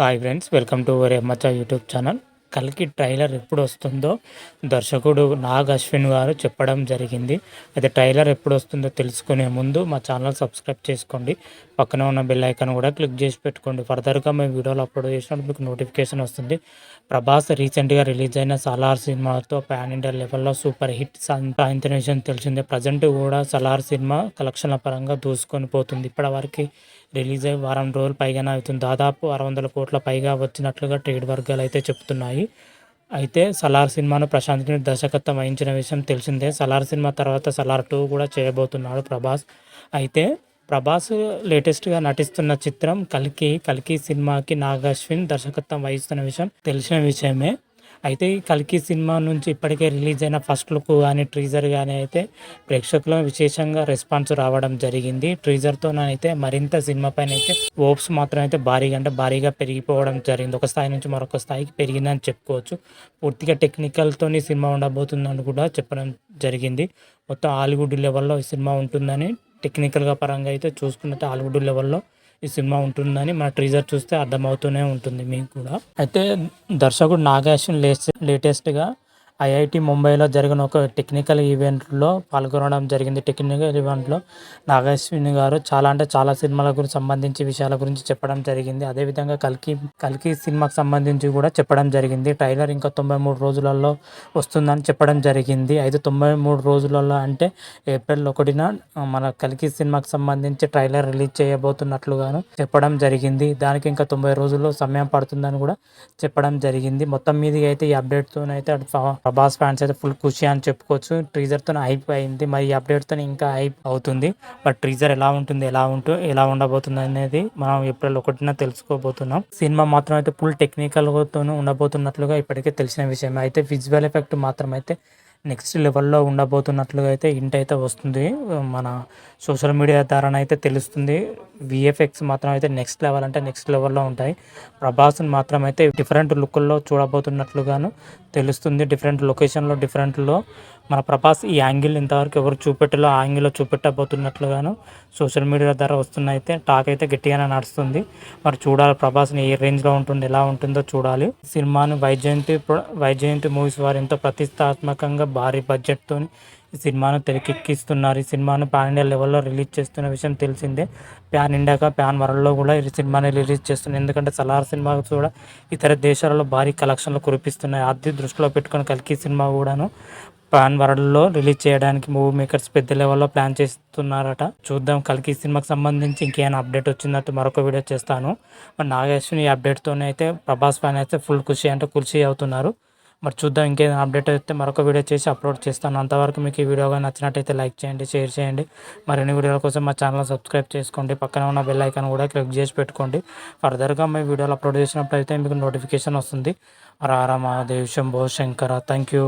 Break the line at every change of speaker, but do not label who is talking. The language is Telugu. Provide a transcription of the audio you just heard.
హాయ్ ఫ్రెండ్స్ వెల్కమ్ టు వరే మచ్చా యూట్యూబ్ ఛానల్ కల్కి ట్రైలర్ ఎప్పుడు వస్తుందో దర్శకుడు నాగ్ అశ్విన్ గారు చెప్పడం జరిగింది. అయితే ట్రైలర్ ఎప్పుడు వస్తుందో తెలుసుకునే ముందు మా ఛానల్ సబ్స్క్రైబ్ చేసుకోండి. పక్కన ఉన్న బెల్ ఐకాన్ కూడా క్లిక్ చేసి పెట్టుకోండి. ఫర్దర్గా మేము వీడియోలు అప్లోడ్ చేసినప్పుడు మీకు నోటిఫికేషన్ వస్తుంది. ప్రభాస్ రీసెంట్గా రిలీజ్ అయిన సలార్ సినిమాతో ప్యాన్ ఇండియా లెవెల్లో సూపర్ హిట్ సాధించిన విషయం తెలిసిందే. ప్రజెంట్ కూడా సలార్ సినిమా కలెక్షన్ల పరంగా దూసుకొని పోతుంది. ఇప్పటివరకు రిలీజ్ అయ్యి వారం రోజులు పైగానే అవుతుంది. దాదాపు ఆరు వందల కోట్ల పైగా వచ్చినట్లుగా ట్రేడ్ వర్గాలు అయితే చెప్తున్నాయి అయితే సలార్ సినిమాను ప్రశాంత్ దర్శకత్వం వహించిన విషయం తెలిసిందే. సలార్ సినిమా తర్వాత సలార్ టూ కూడా చేయబోతున్నాడు ప్రభాస్. అయితే ప్రభాస్ లేటెస్ట్గా నటిస్తున్న చిత్రం కల్కి కల్కి సినిమాకి నాగాశ్విన్ దర్శకత్వం వహిస్తున్న విషయం తెలిసిన విషయమే. అయితే ఈ కల్కి సినిమా నుంచి ఇప్పటికే రిలీజ్ అయిన ఫస్ట్ లుక్ కానీ ట్రీజర్ కానీ అయితే ప్రేక్షకుల విశేషంగా రెస్పాన్స్ రావడం జరిగింది. ట్రీజర్తో అయితే మరింత సినిమా పైన అయితే ఓప్స్ మాత్రం అయితే భారీగా అంటే భారీగా పెరిగిపోవడం జరిగింది. ఒక స్థాయి నుంచి మరొక స్థాయికి పెరిగిందని చెప్పుకోవచ్చు. పూర్తిగా టెక్నికల్తోని సినిమా ఉండబోతుందని కూడా చెప్పడం జరిగింది. మొత్తం హాలీవుడ్ లెవెల్లో ఈ సినిమా ఉంటుందని టెక్నికల్గా పరంగా అయితే చూసుకున్నట్టు హాలీవుడ్ లెవెల్లో ఈ సినిమా ఉంటుందని మన ట్రీజర్ చూస్తే అర్థమవుతూనే ఉంటుంది మీకు కూడా. అయితే దర్శకుడు నాగార్జున లేటెస్ట్గా ఐఐటి ముంబైలో జరిగిన ఒక టెక్నికల్ ఈవెంట్లో పాల్గొనడం జరిగింది. టెక్నికల్ ఈవెంట్లో నాగశ్విని గారు చాలా అంటే చాలా సినిమాల గురించి సంబంధించి విషయాల గురించి చెప్పడం జరిగింది. అదేవిధంగా కల్కి కల్కి సినిమాకి సంబంధించి కూడా చెప్పడం జరిగింది. ట్రైలర్ ఇంకా తొంభై మూడు రోజులలో వస్తుందని చెప్పడం జరిగింది. అయితే తొంభై మూడు రోజులలో అంటే ఏప్రిల్ ఒకటిన మన కల్కి సినిమాకి సంబంధించి ట్రైలర్ రిలీజ్ చేయబోతున్నట్లుగాను చెప్పడం జరిగింది. దానికి ఇంకా తొంభై రోజుల్లో సమయం పడుతుందని కూడా చెప్పడం జరిగింది. మొత్తం మీద అయితే ఈ అప్డేట్తోనైతే ప్రభాస్ ఫ్యాన్స్ అయితే ఫుల్ ఖుషి అని చెప్పుకోవచ్చు. ట్రీజర్తో హైప్ అయింది. మరి ఈ అప్డేట్తో ఇంకా హైప్ అవుతుంది. బట్ ట్రీజర్ ఎలా ఉంటుంది ఎలా ఉంటూ ఎలా ఉండబోతుంది అనేది మనం ఏప్రిల్ ఒకటిన తెలుసుకోబోతున్నాం. సినిమా మాత్రం అయితే ఫుల్ టెక్నికల్తోనూ ఉండబోతున్నట్లుగా ఇప్పటికే తెలిసిన విషయం అయితే విజువల్ ఎఫెక్ట్ మాత్రం అయితే నెక్స్ట్ లెవెల్లో ఉండబోతున్నట్లుగా అయితే ఇంట్ అయితే వస్తుంది. మన సోషల్ మీడియా ద్వారా అయితే తెలుస్తుంది. విఎఫ్ఎక్స్ మాత్రం అయితే నెక్స్ట్ లెవెల్ అంటే నెక్స్ట్ లెవెల్లో ఉంటాయి. ప్రభాస్ని మాత్రం అయితే డిఫరెంట్ లుక్ల్లో చూడబోతున్నట్లుగాను తెలుస్తుంది. డిఫరెంట్ లొకేషన్లో డిఫరెంట్లో మన ప్రభాస్ ఈ యాంగిల్ ఇంతవరకు ఎవరు చూపెట్టలో ఆ యాంగిల్లో చూపెట్టబోతున్నట్లుగాను సోషల్ మీడియా ద్వారా వస్తున్న అయితే టాక్ అయితే గట్టిగానే నడుస్తుంది. మరి చూడాలి ప్రభాస్ని ఏ రేంజ్లో ఉంటుంది ఎలా ఉంటుందో చూడాలి. సినిమాను వైజయంతి వైజయంతి మూవీస్ వారు ఎంతో ప్రతిష్టాత్మకంగా భారీ బడ్జెట్తో ఈ సినిమాను తెరకెక్కిస్తున్నారు. ఈ సినిమాను పాన్ ఇండియా లెవెల్లో రిలీజ్ చేస్తున్న విషయం తెలిసిందే. ప్యాన్ ఇండియాగా ప్యాన్ వరల్డ్లో కూడా ఈ సినిమాని రిలీజ్ చేస్తుంది. ఎందుకంటే సలార్ సినిమా కూడా ఇతర దేశాలలో భారీ కలెక్షన్లు కురిపిస్తున్నాయి. అది దృష్టిలో పెట్టుకుని కలికి సినిమా కూడాను పాన్ వరల్డ్లో రిలీజ్ చేయడానికి మూవీ మేకర్స్ పెద్ద లెవెల్లో ప్లాన్ చేస్తున్నారట. చూద్దాం. కలికి సినిమాకి సంబంధించి ఇంకేమైనా అప్డేట్ వచ్చిందంటే మరొక వీడియో చేస్తాను. మరి నాగేశ్వని ఈ అప్డేట్తోనే అయితే ప్రభాస్ ఫ్యాన్ అయితే ఫుల్ ఖుషి అంటే ఖుషి అవుతున్నారు. మరి చూద్దాం ఇంకేదైనా అప్డేట్ అయితే మరొక వీడియో చేసి అప్లోడ్ చేస్తాను. అంతవరకు మీకు ఈ కానీ నచ్చినట్టయితే లైక్ చేయండి షేర్ చేయండి. మరిన్ని వీడియోల కోసం మా ఛానల్ సబ్స్క్రైబ్ చేసుకోండి. పక్కన ఉన్న బెల్ ఐకాన్ కూడా క్లిక్ చేసి పెట్టుకోండి. ఫర్దర్గా మీ వీడియోలు అప్లోడ్ చేసినప్పుడు అయితే మీకు నోటిఫికేషన్ వస్తుంది. రారా మహాదేవ్ శంభో శంకర థ్యాంక్ యూ